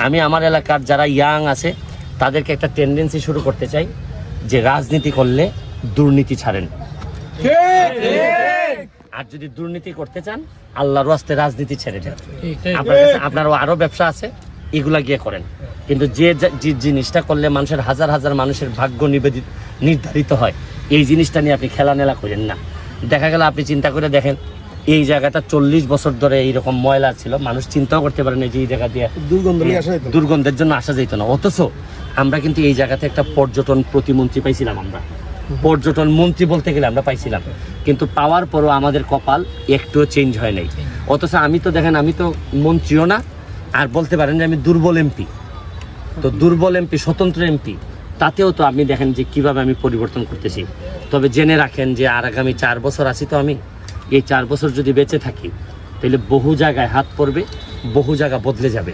আমি আমার এলাকার যারা ইয়াং আছে তাদেরকে একটা টেন্ডেন্সি শুরু করতে চাই যে রাজনীতি করলে দুর্নীতি ছাড়েন। আর যদি দুর্নীতি করতে চান আল্লাহর রাস্তে রাজনীতি ছেড়ে দেন। আপনার কাছে আপনারও আরও ব্যবসা আছে এগুলা গিয়ে করেন। কিন্তু যে যা- যে জিনিসটা করলে মানুষের হাজার হাজার মানুষের ভাগ্য নিবেদিত নির্ধারিত হয় এই জিনিসটা নিয়ে আপনি খেলানেলা করেন না। দেখা গেল আপনি চিন্তা করে দেখেন এই জায়গাটা চল্লিশ বছর ধরে এইরকম ময়লা ছিল মানুষ চিন্তাও করতে পারে না যে এই জায়গা দিয়ে দুর্গন্ধ না। দুর্গন্ধের জন্য আসা যেত না। অথচ আমরা কিন্তু এই জায়গাতে একটা পর্যটন প্রতিমন্ত্রী পাইছিলাম আমরা। পর্যটন মন্ত্রী বলতে গেলে আমরা পাইছিলাম। কিন্তু পাওয়ার পরও আমাদের কপাল একটুও চেঞ্জ হয় নাই। অথচ আমি তো দেখেন আমি তো মন্ত্রীও না আর বলতে পারেন যে আমি দুর্বল এমপি। তো দুর্বল এমপি স্বতন্ত্র এমপি তাতেও তো আপনি দেখেন যে কীভাবে আমি পরিবর্তন করতেছি। তবে জেনে রাখেন যে আর আগামী চার বছর আছি তো আমি। এই চার বছর যদি বেঁচে থাকি, তাহলে বহু জায়গায় হাত পড়বে, বহু জায়গা বদলে যাবে।